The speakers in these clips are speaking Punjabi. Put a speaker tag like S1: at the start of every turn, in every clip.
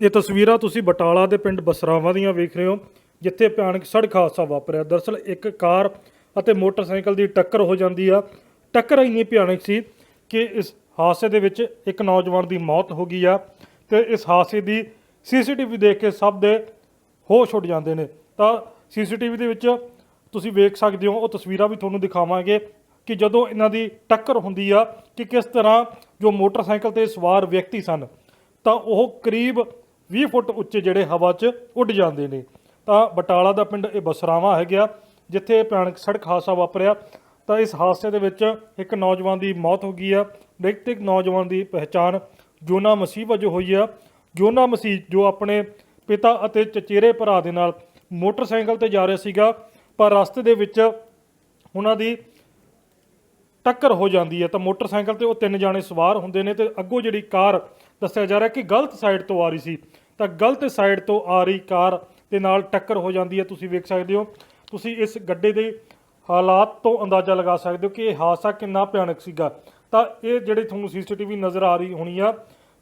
S1: ਇਹ ਤਸਵੀਰਾਂ ਤੁਸੀਂ ਬਟਾਲਾ ਦੇ ਪਿੰਡ ਬਸਰਾਵਾਂ ਦੀਆਂ ਵੇਖ ਰਹੇ ਹੋ, ਜਿੱਥੇ ਭਿਆਨਕ ਸੜਕ ਹਾਦਸਾ ਵਾਪਰਿਆ। ਦਰਅਸਲ ਇੱਕ ਕਾਰ ਅਤੇ ਮੋਟਰਸਾਈਕਲ ਦੀ ਟੱਕਰ ਹੋ ਜਾਂਦੀ ਆ। ਟੱਕਰ ਇੰਨੀ ਭਿਆਨਕ ਸੀ ਕਿ ਇਸ ਹਾਦਸੇ ਦੇ ਵਿੱਚ ਇੱਕ ਨੌਜਵਾਨ ਦੀ ਮੌਤ ਹੋ ਗਈ ਆ ਤੇ ਇਸ ਹਾਦਸੇ ਦੀ ਸੀਸੀਟੀਵੀ ਦੇਖ ਕੇ ਸਭ ਦੇ ਹੋਸ਼ ਉੱਡ ਜਾਂਦੇ ਨੇ। ਤਾਂ ਸੀਸੀਟੀਵੀ ਦੇ ਵਿੱਚ ਤੁਸੀਂ ਵੇਖ ਸਕਦੇ ਹੋ, ਉਹ ਤਸਵੀਰਾਂ ਵੀ ਤੁਹਾਨੂੰ ਦਿਖਾਵਾਂਗੇ ਕਿ ਜਦੋਂ ਇਹਨਾਂ ਦੀ ਟੱਕਰ ਹੁੰਦੀ ਆ, ਕਿ ਕਿਸ ਤਰ੍ਹਾਂ ਜੋ ਮੋਟਰਸਾਈਕਲ ਤੇ ਸਵਾਰ ਵਿਅਕਤੀ ਸਨ, ਤਾਂ ਉਹ ਕਰੀਬ 20 ਫੁੱਟ ਉੱਚੇ ਜਿਹੜੇ ਹਵਾ 'ਚ ਉੱਡ ਜਾਂਦੇ ਨੇ। ਤਾਂ ਬਟਾਲਾ ਦਾ ਪਿੰਡ ਇਹ ਬਸਰਾਵਾ ਹੈਗਾ, ਜਿੱਥੇ ਇਹ ਭਿਆਨਕ ਸੜਕ ਹਾਦਸਾ ਵਾਪਰਿਆ। ਤਾਂ ਇਸ ਹਾਦਸੇ ਦੇ ਵਿੱਚ ਇੱਕ ਨੌਜਵਾਨ ਦੀ ਮੌਤ ਹੋ ਗਈ ਆ। ਮ੍ਰਿਤਕ ਨੌਜਵਾਨ ਦੀ ਪਹਿਚਾਣ ਜੋਨਾ ਮਸੀਹ ਵਜੋਂ ਹੋਈ ਆ। ਜੋਨਾ ਮਸੀਹ ਜੋ ਆਪਣੇ ਪਿਤਾ ਅਤੇ ਚਚੇਰੇ ਭਰਾ ਦੇ ਨਾਲ ਮੋਟਰਸਾਈਕਲ ਤੇ ਜਾ ਰਿਹਾ ਸੀਗਾ, ਪਰ ਰਸਤੇ ਦੇ ਵਿੱਚ ਉਹਨਾਂ ਦੀ ਟੱਕਰ ਹੋ ਜਾਂਦੀ ਹੈ ਤਾਂ ਮੋਟਰਸਾਈਕਲ ਤੇ ਉਹ ਤਿੰਨ ਜਾਣੇ ਸਵਾਰ ਹੁੰਦੇ ਨੇ ਤੇ ਅੱਗੋਂ ਜਿਹੜੀ ਕਾਰ ਦੱਸਿਆ ਜਾ ਰਿਹਾ ਕਿ ਗਲਤ ਸਾਈਡ ਤੋਂ ਆ ਰਹੀ ਸੀ। ਤਾਂ ਗਲਤ ਸਾਈਡ ਤੋਂ ਆ ਰਹੀ ਕਾਰ ਦੇ ਨਾਲ ਟੱਕਰ ਹੋ ਜਾਂਦੀ ਹੈ, ਤੁਸੀਂ ਵੇਖ ਸਕਦੇ ਹੋ। ਤੁਸੀਂ ਇਸ ਗੱਡੇ ਦੇ ਹਾਲਾਤ ਤੋਂ ਅੰਦਾਜ਼ਾ ਲਗਾ ਸਕਦੇ ਹੋ ਕਿ ਇਹ ਹਾਦਸਾ ਕਿੰਨਾ ਭਿਆਨਕ ਸੀਗਾ। ਤਾਂ ਇਹ ਜਿਹੜੇ ਤੁਹਾਨੂੰ ਸੀਸੀਟੀਵੀ ਨਜ਼ਰ ਆ ਰਹੀ ਹੋਣੀ ਆ,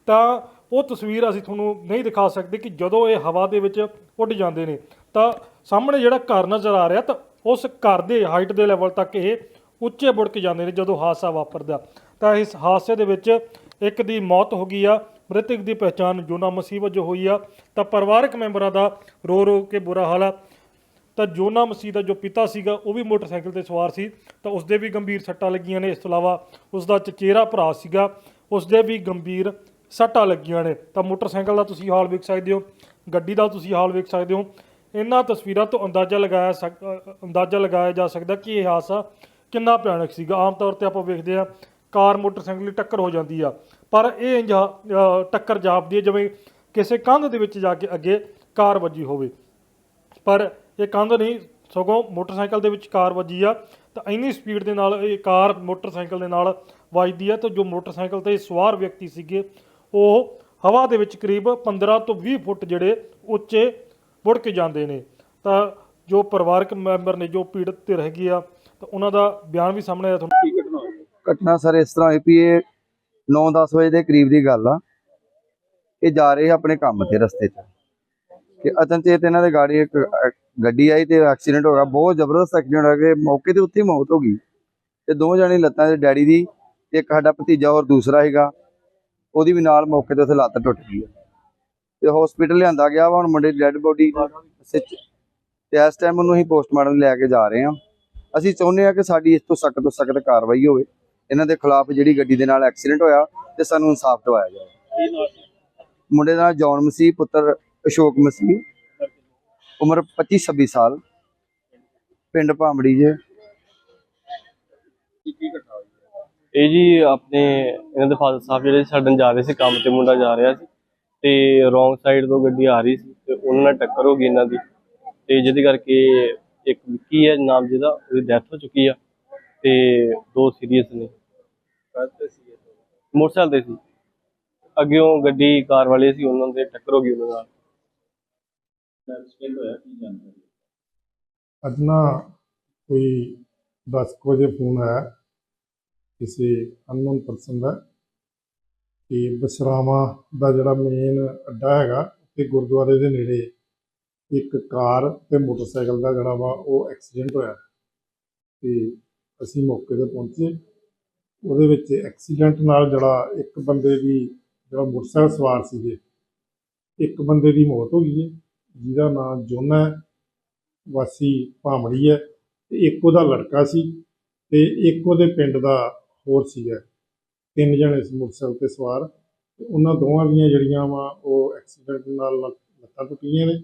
S1: ਤਾਂ ਉਹ ਤਸਵੀਰ ਅਸੀਂ ਤੁਹਾਨੂੰ ਨਹੀਂ ਦਿਖਾ ਸਕਦੇ ਕਿ ਜਦੋਂ ਇਹ ਹਵਾ ਦੇ ਵਿੱਚ ਉੱਡ ਜਾਂਦੇ ਨੇ। ਤਾਂ ਸਾਹਮਣੇ ਜਿਹੜਾ ਘਰ ਨਜ਼ਰ ਆ ਰਿਹਾ, ਤਾਂ ਉਸ ਘਰ ਦੇ ਹਾਈਟ ਦੇ ਲੈਵਲ ਤੱਕ ਇਹ ਉੱਚੇ ਬੁੜਕ ਜਾਂਦੇ ਨੇ ਜਦੋਂ ਹਾਦਸਾ ਵਾਪਰਦਾ। ਤਾਂ ਇਸ ਹਾਦਸੇ ਦੇ ਵਿੱਚ ਇੱਕ ਦੀ ਮੌਤ ਹੋ ਗਈ ਆ ਮ੍ਰਿਤਕ ਦੀ ਪਛਾਣ ਜੋਨਾ ਮਸੀਹ ਵਜੋਂ ਹੋਈ ਆ। ਤਾਂ ਪਰਿਵਾਰਕ ਮੈਂਬਰਾਂ ਦਾ ਰੋ ਰੋ ਕੇ ਬੁਰਾ ਹਾਲ ਆ। ਤਾਂ ਜੋਨਾ ਮਸੀਹ ਦਾ ਜੋ ਪਿਤਾ ਸੀਗਾ, ਉਹ ਵੀ ਮੋਟਰਸਾਈਕਲ ਤੇ ਸਵਾਰ ਸੀ। ਤਾਂ ਉਸਦੇ ਵੀ ਗੰਭੀਰ ਸੱਟਾਂ ਲੱਗੀਆਂ ਨੇ। ਇਸ ਤੋਂ ਇਲਾਵਾ ਉਸ ਦਾ ਚਚੇਰਾ ਭਰਾ ਸੀਗਾ, ਉਸਦੇ ਵੀ ਗੰਭੀਰ ਸੱਟਾਂ ਲੱਗੀਆਂ ਨੇ। ਤਾਂ ਮੋਟਰਸਾਈਕਲ ਦਾ ਤੁਸੀਂ ਹਾਲ ਵੇਖ ਸਕਦੇ ਹੋ, ਗੱਡੀ ਦਾ ਤੁਸੀਂ ਹਾਲ ਵੇਖ ਸਕਦੇ ਹੋ। ਇਹਨਾਂ ਤਸਵੀਰਾਂ ਤੋਂ ਅੰਦਾਜ਼ਾ ਲਗਾਇਆ ਸਕ- ਅੰਦਾਜ਼ਾ ਲਗਾਇਆ ਜਾ ਸਕਦਾ ਕਿ ਇਹ ਹਾਦਸਾ ਕਿੰਨਾ ਭਿਆਨਕ ਸੀਗਾ। ਆਮ ਤੌਰ ਤੇ ਆਪਾਂ ਵੇਖਦੇ ਆ ਕਾਰ, ਮੋਟਰਸਾਈਕਲ ਦੀ ਟੱਕਰ ਹੋ ਜਾਂਦੀ ਆ। ਪਰ ਇਹ ਇੰਜ ਟੱਕਰ ਜਾਪਦੀ ਹੈ ਜਿਵੇਂ ਕਿਸੇ ਕੰਧ ਦੇ ਵਿੱਚ ਜਾ ਕੇ ਅੱਗੇ ਕਾਰ ਵੱਜੀ ਹੋਵੇ। ਪਰ ਇਹ ਕੰਧ ਨਹੀਂ, ਸਗੋਂ ਮੋਟਰਸਾਈਕਲ ਦੇ ਵਿੱਚ ਕਾਰ ਵੱਜੀ ਆ। ਤਾਂ ਇੰਨੀ ਸਪੀਡ ਦੇ ਨਾਲ ਇਹ ਕਾਰ ਮੋਟਰਸਾਈਕਲ ਦੇ ਨਾਲ ਵੱਜਦੀ ਆ ਤਾਂ ਜੋ ਮੋਟਰਸਾਈਕਲ ਤੇ ਸਵਾਰ ਵਿਅਕਤੀ ਸੀਗੇ, ਉਹ ਹਵਾ ਦੇ ਵਿੱਚ ਕਰੀਬ 15 ਤੋਂ 20 ਫੁੱਟ ਜਿਹੜੇ ਉੱਚੇ ਬੁੜ ਕੇ ਜਾਂਦੇ ਨੇ। ਤਾਂ ਜੋ ਪਰਿਵਾਰਕ ਮੈਂਬਰ ਨੇ, ਜੋ ਪੀੜਤ ਤੇ ਰਹਿ ਗਏ ਆ, ਤਾਂ ਉਹਨਾਂ ਦਾ ਬਿਆਨ ਵੀ ਸਾਹਮਣੇ ਆਇਆ ਤੁਹਾਨੂੰ। ਘਟਨਾ
S2: ਸਰ ਇਸ ਤਰ੍ਹਾਂ ਹੋਈ ਵੀ ਇਹ 9-10 ਵਜੇ ਦੇ ਕਰੀਬ ਦੀ ਗੱਲ ਆ। ਇਹ ਜਾ ਰਹੇ ਆਪਣੇ ਕੰਮ ਤੇ ਰਸਤੇ 'ਚ ਕਿ ਅਚਨਚੇਤ ਇਹਨਾਂ ਦੇ ਗਾੜੀ ਇੱਕ ਗੱਡੀ ਆਈ ਤੇ ਐਕਸੀਡੈਂਟ ਹੋ ਗਿਆ। ਬਹੁਤ ਜ਼ਬਰਦਸਤ ਐਕਸੀਡੈਂਟ ਹੋ ਗਿਆ ਕਿ ਮੌਕੇ ਤੇ ਉੱਥੇ ਹੀ ਮੌਤ ਹੋ ਗਈ। ਤੇ ਦੋ ਜਣੇ ਲੱਤਾਂ ਦੇ ਡੈਡੀ ਦੀ ਤੇ ਇੱਕ ਸਾਡਾ ਭਤੀਜਾ ਹੋਰ ਦੂਸਰਾ ਹੈਗਾ ਉਹਦੀ ਵੀ ਨਾਲ ਮੌਕੇ ਤੇ ਉੱਥੇ ਲੱਤ ਟੁੱਟ ਗਈ ਹੈ ਤੇ ਹਸਪੀਟਲ ਲਿਆਂਦਾ ਗਿਆ ਵਾ, ਹੁਣ ਮੁੰਡੇ ਦੀ ਡੈੱਡ ਬੋਡੀ ਤੇ ਇਸ ਟਾਈਮ ਉਹਨੂੰ ਅਸੀਂ ਪੋਸਟਮਾਰਟਮ ਲੈ ਕੇ ਜਾ ਰਹੇ ਹਾਂ ਅਸੀਂ ਚਾਹੁੰਦੇ ਹਾਂ ਕਿ ਸਾਡੀ ਇਸ ਤੋਂ ਸਖਤ ਤੋਂ ਸਖਤ ਕਾਰਵਾਈ ਹੋਵੇ। ਇਹਨਾਂ ਦੇ ਖਿਲਾਫ ਜਿਹੜੀ ਗੱਡੀ ਦੇ ਨਾਲ ਐਕਸੀਡੈਂਟ ਹੋਇਆ ਤੇ ਸਾਨੂੰ ਇਨਸਾਫ ਦਿਵਾਇਆ ਜਾਵੇ। ਮੁੰਡੇ ਦਾ ਜੌਨ ਮਸੀਹ ਪੁੱਤਰ ਅਸ਼ੋਕ ਮਸੀਹ। ਉਮਰ 25 26 ਸਾਲ। ਪਿੰਡ ਭਾਂਬੜੀ ਜੇ।
S3: ਇਹ ਜੀ ਆਪਣੇ ਇਹਨਾਂ ਦੇ ਫਾਦਰ ਸਾਹਿਬ ਜਿਹੜੇ ਛੱਡਣ ਜਾ ਰਹੇ ਸੀ ਕੰਮ ਤੇ ਮੁੰਡਾ ਜਾ ਰਿਹਾ ਸੀ ਤੇ ਰੋਂਗ ਸਾਈਡ ਤੋਂ ਗੱਡੀ ਆ ਰਹੀ ਸੀ ਤੇ ਉਹਨਾਂ ਨਾਲ ਟੱਕਰ ਹੋ ਗਈ ਇਹਨਾਂ ਦੀ ਤੇ ਜਿਹਦੇ ਕਰਕੇ ਇੱਕ ਵਿੱਕੀ ਹੈ ਨਾਮ ਜਿਹਦਾ ਉਹਦੀ ਡੈਥ ਹੋ ਚੁੱਕੀ ਆ ਤੇ ਦੋ ਸੀਰੀਅਸ ਨੇ।
S1: ਕਾਹਦੇ ਸੀ
S3: ਮੋਟਰਸਾਈਕਲ ਤੇ ਸੀ। ਅੱਗਿਓਂ ਗੱਡੀ ਕਾਰ ਵਾਲੇ ਸੀ ਉਹਨਾਂ ਦੇ ਟੱਕਰ ਹੋ ਗਈ ਉਹਨਾਂ ਨਾਲ।
S1: ਐਕਸੀਡੈਂਟ ਹੋਇਆ ਕੀ ਜਾਣਕਾਰੀ?
S4: ਅੱਜ ਨਾ ਕੋਈ 10 ਕੁ ਵਜੇ ਫੋਨ ਆਇਆ। ਕਿਸੇ ਅਨਨੋਨ ਪਰਸਨ ਦਾ ਕਿ ਬਸਰਾਵਾਂ ਦਾ ਜਿਹੜਾ ਮੇਨ ਅੱਡਾ ਹੈਗਾ ਤੇ ਗੁਰਦੁਆਰੇ ਦੇ ਨੇੜੇ ਇੱਕ ਕਾਰ ਤੇ ਮੋਟਰਸਾਈਕਲ ਦਾ ਜਿਹੜਾ ਵਾ ਉਹ ਐਕਸੀਡੈਂਟ ਹੋਇਆ। ਤੇ ਅਸੀਂ ਮੌਕੇ ਤੇ ਪਹੁੰਚੇ। ਉਹਦੇ ਵਿੱਚ ਐਕਸੀਡੈਂਟ ਨਾਲ ਜਿਹੜਾ ਇੱਕ ਬੰਦੇ ਦੀ ਜਿਹੜਾ ਮੋਟਰਸਾਈਕਲ ਸਵਾਰ ਸੀਗੇ, ਇੱਕ ਬੰਦੇ ਦੀ ਮੌਤ ਹੋ ਗਈ ਹੈ, ਜਿਹਦਾ ਨਾਮ ਜੋਨਾ ਹੈ ਵਾਸੀ ਭਾਮੜੀ ਹੈ ਤੇ ਇੱਕ ਉਹਦਾ ਲੜਕਾ ਸੀ ਤੇ ਇੱਕ ਉਹਦੇ ਪਿੰਡ ਦਾ ਹੋਰ ਸੀਗਾ। ਤਿੰਨ ਜਣੇ ਸੀ ਮੋਟਰਸਾਈਕਲ ਤੇ ਸਵਾਰ ਤੇ ਉਹਨਾਂ ਦੋਵਾਂ ਦੀਆਂ ਜਿਹੜੀਆਂ ਵਾ ਉਹ ਐਕਸੀਡੈਂਟ ਨਾਲ ਲੱਤਾਂ ਟੁੱਟੀਆਂ ਨੇ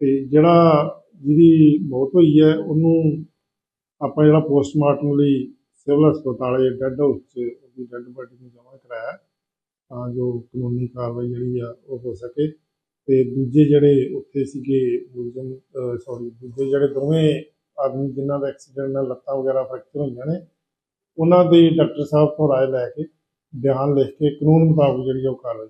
S4: ਤੇ ਜਿਹੜਾ ਜਿਹਦੀ ਮੌਤ ਹੋਈ ਹੈ ਉਹਨੂੰ ਆਪਾਂ ਜਿਹੜਾ ਪੋਸਟਮਾਰਟਮ ਲਈ ਸਿਵਲ ਹਸਪਤਾਲ ਜਾਂ ਡੈੱਡ ਹਾਊਸ 'ਚ ਉਹਦੀ ਡੈੱਡ ਬੋਡੀ ਨੂੰ ਜਮ੍ਹਾਂ ਕਰਾਇਆ ਤਾਂ ਜੋ ਕਾਨੂੰਨੀ ਕਾਰਵਾਈ ਜਿਹੜੀ ਆ ਉਹ ਹੋ ਸਕੇ। ਤੇ ਦੂਜੇ ਜਿਹੜੇ ਉੱਥੇ ਸੀਗੇ ਮੁਲਜ਼ਮ ਸੌਰੀ ਦੂਜੇ ਜਿਹੜੇ ਦੋਵੇਂ ਆਦਮੀ ਜਿਨ੍ਹਾਂ ਦਾ ਐਕਸੀਡੈਂਟ ਨਾਲ ਲੱਤਾਂ ਵਗੈਰਾ ਫ੍ਰੈਕਚਰ ਹੋਈਆਂ ਨੇ, ਉਹਨਾਂ ਦੇ ਡਾਕਟਰ ਸਾਹਿਬ ਤੋਂ ਰਾਏ ਲੈ ਕੇ ਬਿਆਨ ਲਿਖ ਕੇ ਕਾਨੂੰਨ ਮੁਤਾਬਕ ਜਿਹੜੀ ਆ ਉਹ ਕਾਰਵਾਈ